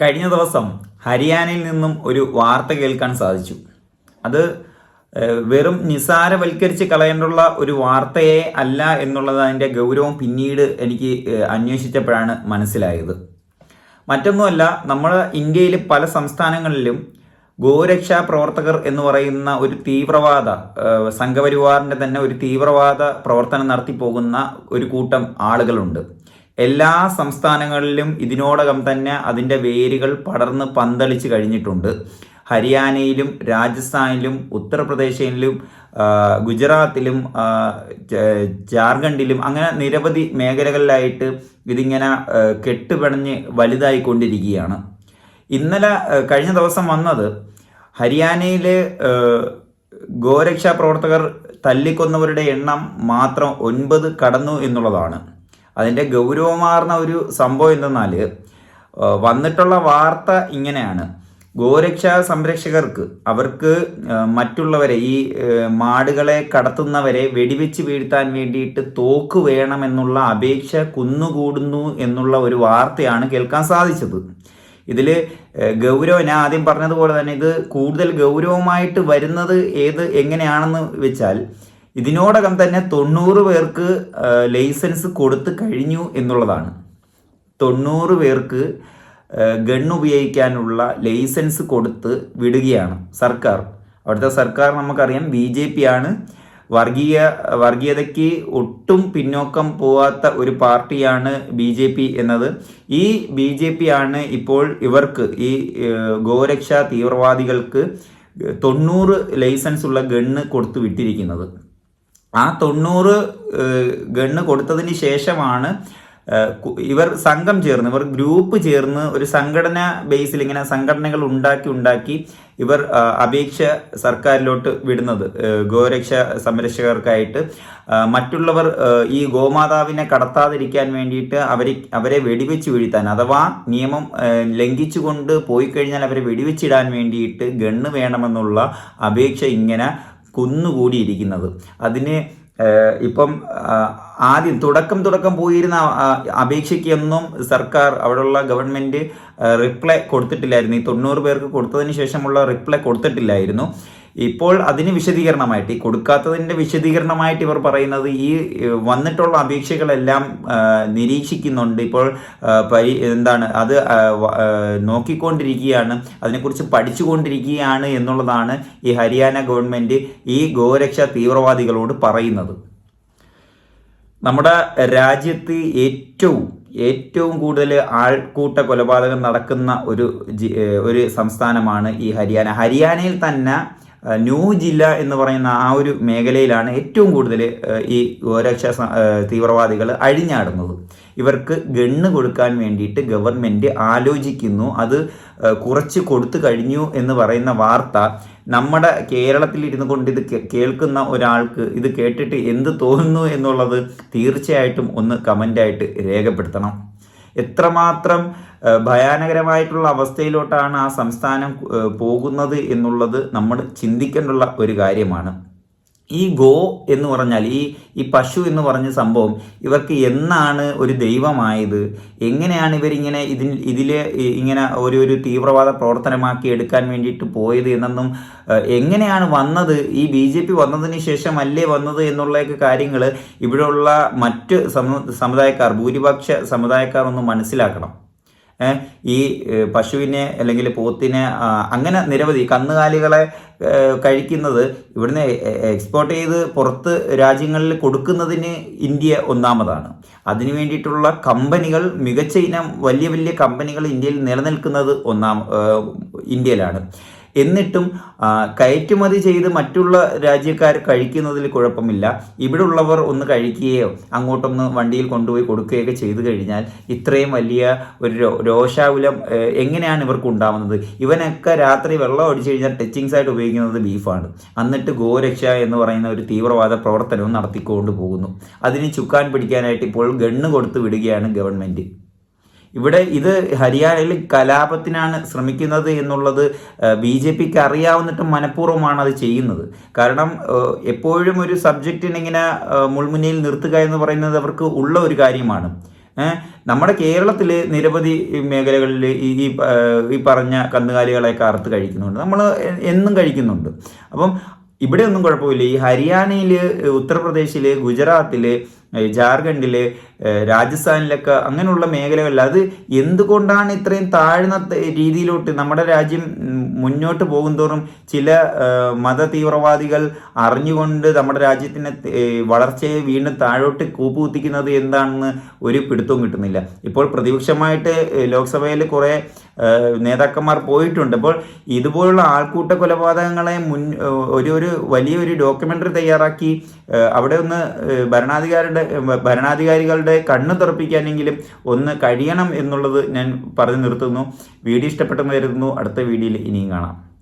കഴിഞ്ഞ ദിവസം ഹരിയാനയിൽ നിന്നും ഒരു വാർത്ത കേൾക്കാൻ സാധിച്ചു. അത് വെറും നിസാരവൽക്കരിച്ച് കളയേണ്ടുള്ള ഒരു വാർത്തയെ അല്ല എന്നുള്ളത് അതിന്റെ ഗൗരവം പിന്നീട് എനിക്ക് അന്വേഷിച്ചപ്പോഴാണ് മനസ്സിലായത്. മറ്റൊന്നുമല്ല നമ്മൾ ഇന്ത്യയിൽ പല സംസ്ഥാനങ്ങളിലും ഗോരക്ഷാ പ്രവർത്തകർ എന്ന് പറയുന്ന ഒരു തീവ്രവാദ സംഘപരിവാറിന്റെ തന്നെ ഒരു തീവ്രവാദ പ്രവർത്തനം നടത്തി പോകുന്ന ഒരു കൂട്ടം ആളുകളുണ്ട്. എല്ലാ സംസ്ഥാനങ്ങളിലും ഇതിനോടകം തന്നെ അതിന്റെ വേരുകൾ പടർന്ന് പന്തളിച്ച് കഴിഞ്ഞിട്ടുണ്ട്. ഹരിയാനയിലും രാജസ്ഥാനിലും ഉത്തർപ്രദേശിലും ഗുജറാത്തിലും ജാർഖണ്ഡിലും അങ്ങനെ നിരവധി മേഖലകളിലായിട്ട് ഇതിങ്ങനെ കെട്ടുപിണഞ്ഞ് വലുതായിക്കൊണ്ടിരിക്കുകയാണ്. ഇന്നലെ കഴിഞ്ഞ ദിവസം വന്നത് ഹരിയാനയിലെ ഗോരക്ഷാ പ്രവർത്തകർ തല്ലിക്കൊന്നവരുടെ എണ്ണം മാത്രം ഒൻപത് കടന്നു എന്നുള്ളതാണ്. അതിന്റെ ഗൗരവമാർന്ന ഒരു സംഭവം എന്തെന്നാൽ വന്നിട്ടുള്ള വാർത്ത ഇങ്ങനെയാണ്. ഗോരക്ഷാ സംരക്ഷകർക്ക് അവർക്ക് മറ്റുള്ളവരെ ഈ മാടുകളെ കടത്തുന്നവരെ വെടിവെച്ച് വീഴ്ത്താൻ വേണ്ടിയിട്ട് തോക്ക് വേണമെന്നുള്ള അപേക്ഷ കുന്നുകൂടുന്നു എന്നുള്ള ഒരു വാർത്തയാണ് കേൾക്കാൻ സാധിച്ചത്. ഇതിൽ ഗൗരവം ഞാൻ ആദ്യം പറഞ്ഞതുപോലെ തന്നെ ഇത് കൂടുതൽ ഗൗരവമായിട്ട് വരുന്നത് ഏത് എങ്ങനെയാണെന്ന് വെച്ചാൽ ഇതിനോടകം തന്നെ തൊണ്ണൂറ് പേർക്ക് ലൈസൻസ് കൊടുത്തു കഴിഞ്ഞു എന്നുള്ളതാണ്. തൊണ്ണൂറ് പേർക്ക് ഗൺ ഉപയോഗിക്കാനുള്ള ലൈസൻസ് കൊടുത്ത് വിടുകയാണ് സർക്കാർ. അവിടുത്തെ സർക്കാർ നമുക്കറിയാം ബി ജെ പി ആണ്. വർഗീയ വർഗീയതയ്ക്ക് ഒട്ടും പിന്നോക്കം പോവാത്ത ഒരു പാർട്ടിയാണ് ബി ജെ പി എന്നത്. ഈ ബി ജെ പി ആണ് ഇപ്പോൾ ഇവർക്ക് ഈ ഗോരക്ഷാ തീവ്രവാദികൾക്ക് തൊണ്ണൂറ് ലൈസൻസ് ഉള്ള ഗണ്ണ് കൊടുത്തു വിട്ടിരിക്കുന്നത്. ആ തൊണ്ണൂറ് ഗണ്ണ് കൊടുത്തതിന് ശേഷമാണ് ഇവർ സംഘം ചേർന്ന് ഇവർ ഗ്രൂപ്പ് ചേർന്ന് ഒരു സംഘടന ബേസിൽ ഇങ്ങനെ സംഘടനകൾ ഉണ്ടാക്കി ഉണ്ടാക്കി ഇവർ അപേക്ഷ സർക്കാരിലോട്ട് വിടുന്നത്. ഗോരക്ഷ സംരക്ഷകർക്കായിട്ട്. മറ്റുള്ളവർ ഈ ഗോമാതാവിനെ കടത്താതിരിക്കാൻ വേണ്ടിയിട്ട് അവരെ അവരെ വെടിവെച്ച് വീഴ്ത്താൻ അഥവാ നിയമം ലംഘിച്ചുകൊണ്ട് പോയി കഴിഞ്ഞാൽ അവരെ വെടിവെച്ചിടാൻ വേണ്ടിയിട്ട് ഗണ്ണ് വേണമെന്നുള്ള അപേക്ഷ ഇങ്ങനെ കുന്നുകൂടിയിരിക്കുന്നത്. അതിന് ഇപ്പം ആദ്യം തുടക്കം തുടക്കം പോയിരുന്ന അപേക്ഷയ്ക്കൊന്നും സർക്കാർ അവിടെയുള്ള ഗവൺമെന്റ് റിപ്ലൈ കൊടുത്തിട്ടില്ലായിരുന്നു. ഈ തൊണ്ണൂറ് പേർക്ക് കൊടുത്തതിന് ശേഷമുള്ള റിപ്ലൈ കൊടുത്തിട്ടില്ലായിരുന്നു. ഇപ്പോൾ അതിന് വിശദീകരണമായിട്ട് ഈ കൊടുക്കാത്തതിന്റെ വിശദീകരണമായിട്ട് ഇവർ പറയുന്നത് ഈ വന്നിട്ടുള്ള അപേക്ഷകളെല്ലാം നിരീക്ഷിക്കുന്നുണ്ട്. ഇപ്പോൾ പരി എന്താണ് അത് നോക്കിക്കൊണ്ടിരിക്കുകയാണ് അതിനെക്കുറിച്ച് പഠിച്ചുകൊണ്ടിരിക്കുകയാണ് എന്നുള്ളതാണ് ഈ ഹരിയാന ഗവൺമെന്റ് ഈ ഗോരക്ഷ തീവ്രവാദികളോട് പറയുന്നത്. നമ്മുടെ രാജ്യത്ത് ഏറ്റവും ഏറ്റവും കൂടുതൽ ആൾക്കൂട്ട കൊലപാതകം നടക്കുന്ന ഒരു ഒരു സംസ്ഥാനമാണ് ഈ ഹരിയാന. ഹരിയാനയിൽ തന്നെ ന്യൂ ജില്ല എന്ന് പറയുന്ന ആ ഒരു മേഖലയിലാണ് ഏറ്റവും കൂടുതൽ ഈ ഗോരക്ഷ തീവ്രവാദികൾ അഴിഞ്ഞാടുന്നത്. ഇവർക്ക് ഗണ്ണ് കൊടുക്കാൻ വേണ്ടിയിട്ട് ഗവൺമെന്റ് ആലോചിക്കുന്നു. അത് കുറച്ച് കൊടുത്തു കഴിഞ്ഞു എന്ന് പറയുന്ന വാർത്ത നമ്മുടെ കേരളത്തിൽ ഇരുന്നു കൊണ്ട് ഇത് കേൾക്കുന്ന ഒരാൾക്ക് ഇത് കേട്ടിട്ട് എന്ത് തോന്നുന്നു എന്നുള്ളത് തീർച്ചയായിട്ടും ഒന്ന് കമന്റായിട്ട് രേഖപ്പെടുത്തണം. എത്രമാത്രം ഭയാനകരമായിട്ടുള്ള അവസ്ഥയിലോട്ടാണ് ആ സംസ്ഥാനം പോകുന്നത് എന്നുള്ളത് നമ്മൾ ചിന്തിക്കേണ്ടുള്ള ഒരു കാര്യമാണ്. ഈ ഗോ എന്ന് പറഞ്ഞാൽ ഈ ഈ പശു എന്ന് പറഞ്ഞ സംഭവം ഇവർക്ക് എന്നാണ് ഒരു ദൈവമായത്? എങ്ങനെയാണ് ഇവരിങ്ങനെ ഇതിൽ ഇതിലെ ഇങ്ങനെ ഒരു ഒരു തീവ്രവാദ പ്രവർത്തനമാക്കി എടുക്കാൻ വേണ്ടിയിട്ട് പോയത് എന്നൊന്നും എങ്ങനെയാണ് വന്നത്? ഈ ബി ജെ പി വന്നതിന് ശേഷം അല്ലേ വന്നത് എന്നുള്ളതൊക്കെ കാര്യങ്ങൾ ഇവിടെയുള്ള മറ്റ് സമു സമുദായക്കാർ ഭൂരിപക്ഷ സമുദായക്കാർ ഒന്ന് മനസ്സിലാക്കണം. ഈ പശുവിനെ അല്ലെങ്കിൽ പോത്തിനെ അങ്ങനെ നിരവധി കന്നുകാലികളെ കഴിക്കുന്നത് ഇവിടുന്ന് എക്സ്പോർട്ട് ചെയ്ത് പുറത്ത് രാജ്യങ്ങളിൽ കൊടുക്കുന്നതിന് ഇന്ത്യ ഒന്നാമതാണ്. അതിനു വേണ്ടിയിട്ടുള്ള കമ്പനികൾ മികച്ച ഇനം വലിയ വലിയ കമ്പനികൾ ഇന്ത്യയിൽ നിലനിൽക്കുന്നത് ഒന്നാം ഇന്ത്യയിലാണ്. എന്നിട്ടും കയറ്റുമതി ചെയ്ത് മറ്റുള്ള രാജ്യക്കാർ കഴിക്കുന്നതിൽ കുഴപ്പമില്ല. ഇവിടെ ഉള്ളവർ ഒന്ന് കഴിക്കുകയോ അങ്ങോട്ടൊന്ന് വണ്ടിയിൽ കൊണ്ടുപോയി കൊടുക്കുകയൊക്കെ ചെയ്തു കഴിഞ്ഞാൽ ഇത്രയും വലിയ ഒരു രോഷാകുലം എങ്ങനെയാണ് ഇവർക്ക് ഉണ്ടാവുന്നത്? ഇവനൊക്കെ രാത്രി വെള്ളം അടിച്ചു കഴിഞ്ഞാൽ ടച്ചിങ്സ് ആയിട്ട് ഉപയോഗിക്കുന്നത് ബീഫാണ്. എന്നിട്ട് ഗോരക്ഷ എന്ന് പറയുന്ന ഒരു തീവ്രവാദ പ്രവർത്തനവും നടത്തിക്കൊണ്ട് പോകുന്നു അതിന് ചുക്കാൻ പിടിക്കാനായിട്ട് ഇപ്പോൾ ഗണ്ണ് കൊടുത്ത് വിടുകയാണ് ഗവൺമെന്റ് ഇവിടെ ഇത് ഹരിയാനയിൽ കലാപത്തിനാണ് ശ്രമിക്കുന്നത് എന്നുള്ളത് ബി ജെ പിക്ക് അറിയാവുന്നിട്ടും മനഃപൂർവമാണ് അത് ചെയ്യുന്നത്. കാരണം എപ്പോഴും ഒരു സബ്ജക്റ്റിനെ ഇങ്ങനെ മുൾമുനയിൽ നിർത്തുക എന്ന് പറയുന്നത് അവർക്ക് ഉള്ള ഒരു കാര്യമാണ്. നമ്മുടെ കേരളത്തിൽ നിരവധി മേഖലകളിൽ ഈ ഈ പറഞ്ഞ കന്നുകാലികളെയൊക്കെ അറുത്ത് കഴിക്കുന്നുണ്ട്. നമ്മൾ എന്നും കഴിക്കുന്നുണ്ട്. അപ്പം ഇവിടെ ഒന്നും കുഴപ്പമില്ല. ഈ ഹരിയാനയിൽ ഉത്തർപ്രദേശിൽ ഗുജറാത്തിൽ ജാർഖണ്ഡിൽ രാജസ്ഥാനിലൊക്കെ അങ്ങനെയുള്ള മേഖലകളിൽ അത് എന്തുകൊണ്ടാണ് ഇത്രയും താഴ്ന്ന രീതിയിലോട്ട് നമ്മുടെ രാജ്യം മുന്നോട്ട് പോകുന്തോറും ചില മത തീവ്രവാദികൾ അറിഞ്ഞുകൊണ്ട് നമ്മുടെ രാജ്യത്തിനെ ഏഹ്, വളർച്ചയെ വീണ്ടും താഴോട്ട് കൂപ്പുകുത്തിക്കുന്നത് എന്താണെന്ന് ഒരു പിടുത്തവും കിട്ടുന്നില്ല. ഇപ്പോൾ പ്രതിപക്ഷമായിട്ട് ലോക്സഭയിൽ കുറേ നേതാക്കന്മാർ പോയിട്ടുണ്ട്. അപ്പോൾ ഇതുപോലുള്ള ആൾക്കൂട്ട കൊലപാതകങ്ങളെ മുൻ ഒരു ഒരു വലിയൊരു ഡോക്യുമെന്ററി തയ്യാറാക്കി അവിടെ ഒന്ന് ഭരണാധികാരി ഏഹ്, ഭരണാധികാരികളുടെ കണ്ണ് തുറപ്പിക്കാനെങ്കിലും ഒന്ന് കഴിയണം എന്നുള്ളത് ഞാൻ പറഞ്ഞു നിർത്തുന്നു. വീഡിയോ ഇഷ്ടപ്പെട്ടെന്ന് കരുതുന്നു. അടുത്ത വീഡിയോയിൽ ഇനിയും കാണാം.